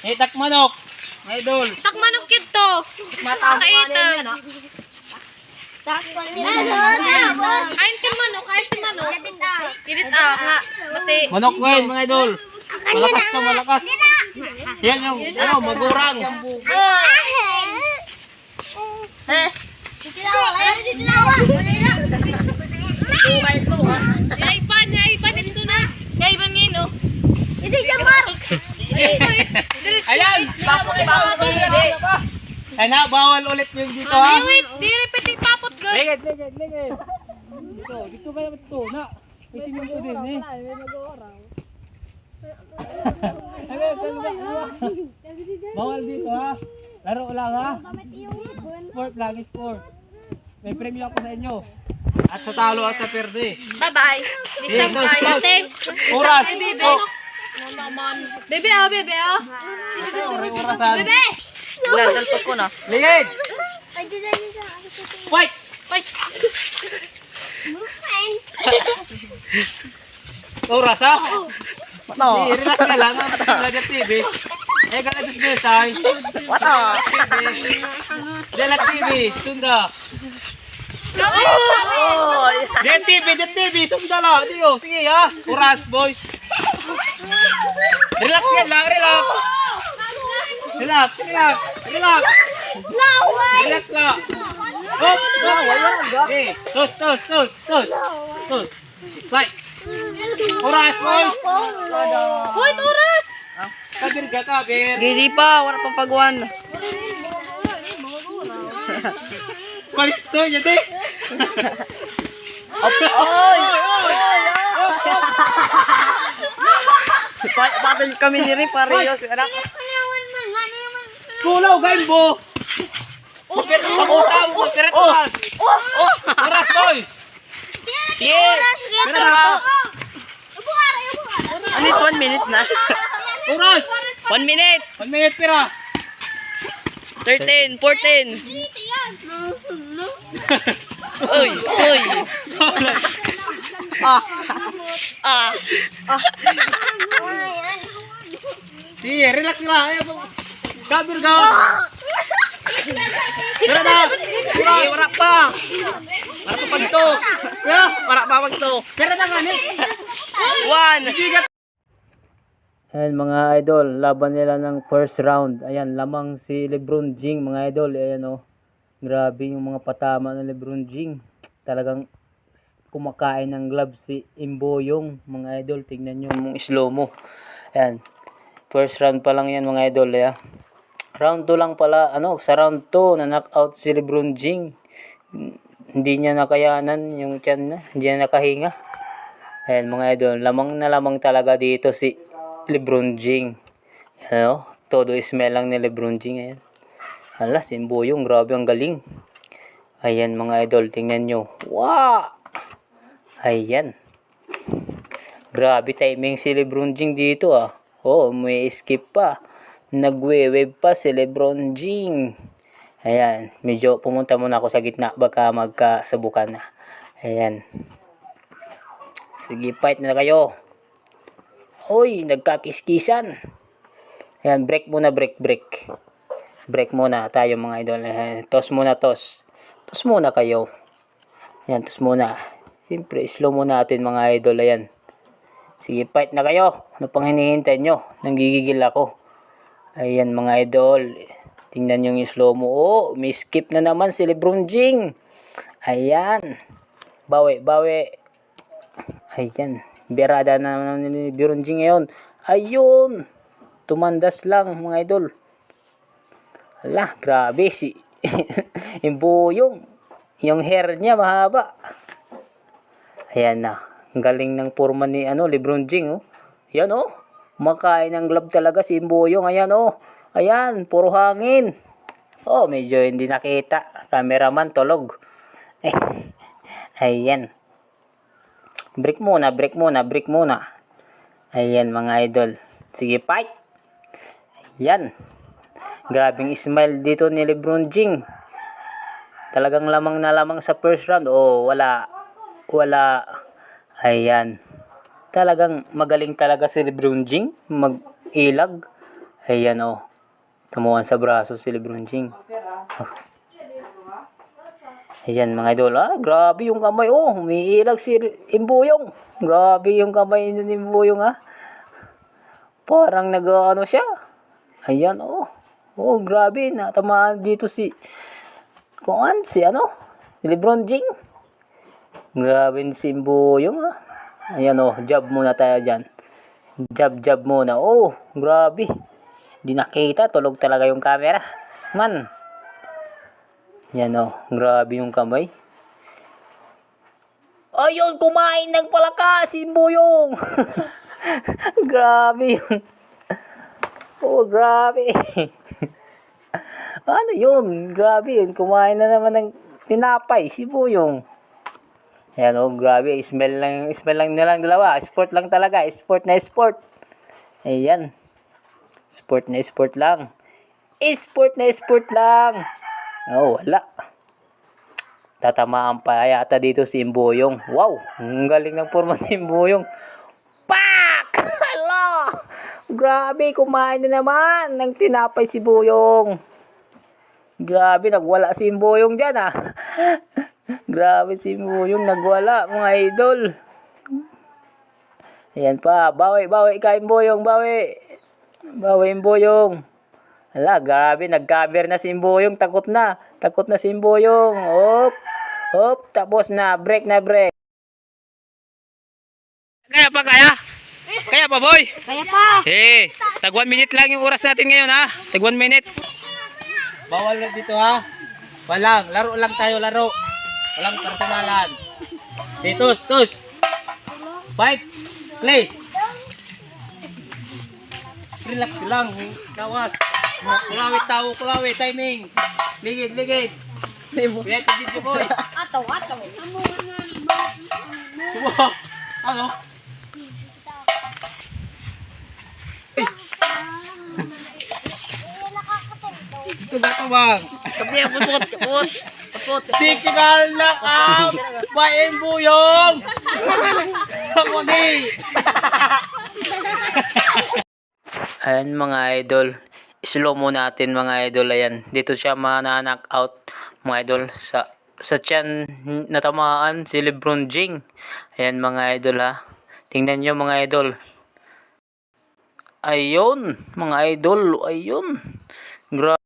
Itak manok. Idol. Takmanok kid to. Makaitam. Kain kin manok, kain kin manok. Kirit ah, nga. Mati. Manok ngayon mga idol. Malakas to, malakas. Yan yung, ano, magurang. Yaiban, yaiban, ito na. Yaiban ngayon, oh. Hindi jamar. Ayan! Papot, papot, Ay na, bawal ulit yung dito ha. Ay, wait. Di repeat yung papot, girl. Ligid, ligid, ligid. Dito, dito ka naman ito. Na, isin mo din eh. Ano, saan ba? Bawal dito ha. Laro lang ha. Sport lang, sport. May premyo ako sa inyo. At sa talo at sa perde. Bye-bye. This time Dito, tayo. stop. Oras. Oh, Bebe, oh, bebe, oh. oras, orasan. Bebe! Ligid! Fight! Wait. Oras ha? No. Relax ka lang. Lagyan TV. Eh, gana business ay. Wata. Dala TV. Sunda. Diyan TV, diyan TV. Sunda lang. Diyo, sige ha. Oras, boy. Relax ka lang, relax. Relax, relax, relax. Relax lang. Hop, hop. Okay, tos, tos, tos, tos. Tos. Fight. Oras, boy. Wait, oras! Kabir ka, kabir. Gidi pa, wala pang pagwan. Palisto niya, te. Pa patol kami ni rin parehas, anak. Kulaw, gain bo. Pero pakutaw mo, pero oras. Oras, boy. Sige! Pero na. Ano ito, one minute na? Oras. One minute! One minute, pera. 13, 14. Uy, uy. Ah. Ah. Sige, relax lang. Ayaw mo. Kabir ka. Pero na. Sige, wala pa. Wala pa pag to. Pero, Wala pa pag to. pero na nga ni. One. Ayan mga idol, laban nila ng first round. Ayan, lamang si Lebron Jing mga idol. Ayan oh. Grabe yung mga patama ng Lebron Jing. Talagang kumakain ng glove si Imboyong mga idol. Tingnan nyo yung slow mo. Ayan. First round pa lang yan mga idol. Ayan. Round 2 lang pala. Ano, sa round 2 na knockout si Lebron Jing. Hindi niya nakayanan yung tiyan na. Hindi niya nakahinga. Ayan mga idol, lamang na lamang talaga dito si Lebron Jing. Ano? Todo smell lang ni Lebron Jing. Ayan. Hala, si Mboyong, grabe ang galing. Ayan mga idol, tingnan nyo. Wow! Ayan. Grabe timing si Lebron Jing dito ah. Oh, may skip pa. Nagwe-wave pa si Lebron Jing. Ayan, medyo pumunta muna ako sa gitna baka magkasabukan na. Ayan. Sige, fight na kayo. Hoy, nagkakiskisan. Ayan, break muna, break, break. Break muna tayo mga idol. Ayan, toss muna, toss. Toss muna kayo. Ayan, toss muna. Siyempre, slow muna natin mga idol. Ayan. Sige, fight na kayo. Ano pang hinihintay nyo? Nanggigigil ako. Ayan mga idol. Tingnan yung slow mo. Oh, may skip na naman si Lebron Jing. Ayan. Bawi, bawi. Ayan. Berada na naman ni Lebron Jing ngayon. Ayun. Tumandas lang mga idol. Ala, grabe si yung buyong. Yung hair niya mahaba. Ayan na. Galing ng forma ni ano, Lebron Jing, oh. Ayan, oh. Makain ng glove talaga si Imboyong. Ayan, oh. Ayan, puro hangin. Oh, medyo hindi nakita. Cameraman, tulog. Ayan. Break muna, break muna, break muna. Ayan, mga idol. Sige, fight. Ayan. Grabing smile dito ni Lebron Jing. Talagang lamang na lamang sa first round. Oh, wala. Wala. Ayan. Talagang magaling talaga si Lebron Jing mag-ilag. Ayan o. Tamuan sa braso si Lebron Jing. Ayan mga idol. Ah, grabe yung kamay. Oh, umiilag si Imbuyong. Grabe yung kamay ni Imbuyong ah. Parang nag ano siya. Ayan oh. Oh, grabe. Natamaan dito si Kuan, si ano? Si Lebron Jing. Grabe si Imbuyong ah. Ayan oh, jab muna tayo dyan. Jab, jab muna. Oh, grabe. Di nakita, tulog talaga yung camera. Man. Yan oh, grabe yung kamay. Ayun, kumain ng palaka si Mbuyong. grabe yun. Oh, grabe. ano yun? Grabe yun. Kumain na naman ng tinapay si Buyong. Ayan oh, grabe. Smell lang, smell lang nilang dalawa. Sport lang talaga. Sport na sport. Ayan. Sport na sport lang. Sport na sport lang. Oh, wala. Tatamaan pa yata dito si Imboyong. Wow, ang galing ng forma ni Imboyong. Pak! Hala! Grabe, kumain na naman ng tinapay si Boyong. Grabe, nagwala si Imboyong dyan ah. Grabe si Imboyong, nagwala mga idol. Ayan pa, bawi, bawi ka Imboyong, bawi. Bawi Imboyong. Hala, grabe, nag-cover na si Imboyong, takot na. Takot na si Imboyong. Hop, hop, tapos na, break na break. Kaya pa, kaya? Kaya pa, boy? Kaya pa. Eh, tag 1 minute lang yung oras natin ngayon ha. Tag 1 minute. Bawal na dito ha. Walang, laro lang tayo, laro. Walang personalan. Okay, tos, tos. Fight. Play. Relax lang. Kawas. Kulawit tao, kulawit. Timing. Ligid, ligid. Kaya ka dito boy. Ato, ato. Wow. Ano? Ito ba ito bang? Kapya, pupot, pupot. Pupot. Technical knockout by Embuyong! Ako di! Ayan mga idol. Slow mo natin mga idol. Ayan. Dito siya mana-knock out mga idol. Sa sa tiyan natamaan si Lebron Jing. Ayan mga idol ha. Tingnan nyo mga idol. Ayun. Mga idol. Ayun. Gra